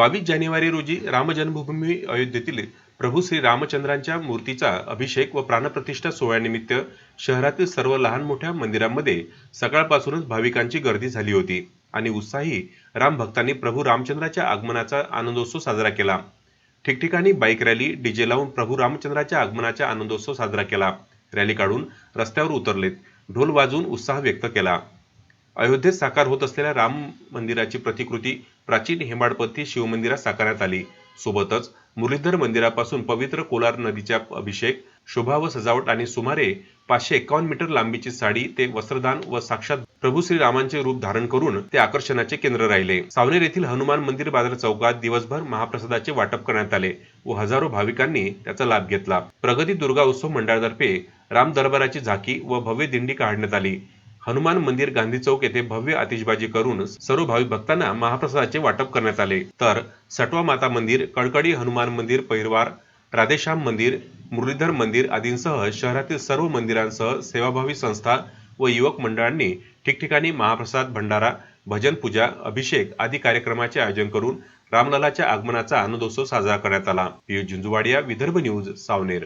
बावीस जानेवारी रोजी राम जन्मभूमी अयोध्येतील प्रभू श्री रामचंद्रांच्या मूर्तीचा अभिषेक व प्राणप्रतिष्ठा सोहळ्यानिमित्त शहरातील सर्व लहान मोठ्या मंदिरांमध्ये सकाळपासूनच भाविकांची गर्दी झाली होती आणि उत्साही राम भक्तांनी प्रभू रामचंद्राच्या आगमनाचा आनंदोत्सव साजरा केला. ठिकठिकाणी बाईक रॅली डीजे लावून प्रभू रामचंद्राच्या आगमनाचा आनंदोत्सव साजरा केला. रॅली काढून रस्त्यावर उतरलेत. ढोल वाजवून उत्साह व्यक्त केला. अयोध्येत साकार होत असलेल्या राम मंदिराची प्रतिकृती प्राचीन हेमाडपंथी शिवमंदिरात साकारण्यात आली. सोबतच मुरलीधर मंदिरापासून पवित्र कोलार नदीच्या अभिषेक शोभा व सजावट आणि सुमारे पाचशे एकावन्न मीटर लांबीची साडी ते वस्त्रदान व साक्षात प्रभू श्रीरामांचे रूप धारण करून ते आकर्षणाचे केंद्र राहिले. सावनेर येथील हनुमान मंदिर बाजार चौकात दिवसभर महाप्रसादाचे वाटप करण्यात आले व हजारो भाविकांनी त्याचा लाभ घेतला. प्रगती दुर्गा उत्सव मंडळातर्फे राम दरबाराची झाकी व भव्य दिंडी काढण्यात आली. हनुमान मंदिर गांधी चौक येथे भव्य आतिषबाजी करून सर्व भाविक भक्तांना महाप्रसादाचे वाटप करण्यात आले. तर सटवा माता मंदिर कडकडी हनुमान मंदिर पैरवार राधेश्याम मंदिर मुरलीधर मंदिर आदींसह शहरातील सर्व मंदिरांसह सेवाभावी संस्था व युवक मंडळांनी ठिकठिकाणी महाप्रसाद भंडारा भजन पूजा अभिषेक आदी कार्यक्रमाचे आयोजन करून रामललाच्या आगमनाचा आनंदोत्सव साजरा करण्यात आला. पियुष झुंजुवाडिया विदर्भ न्यूज सावनेर.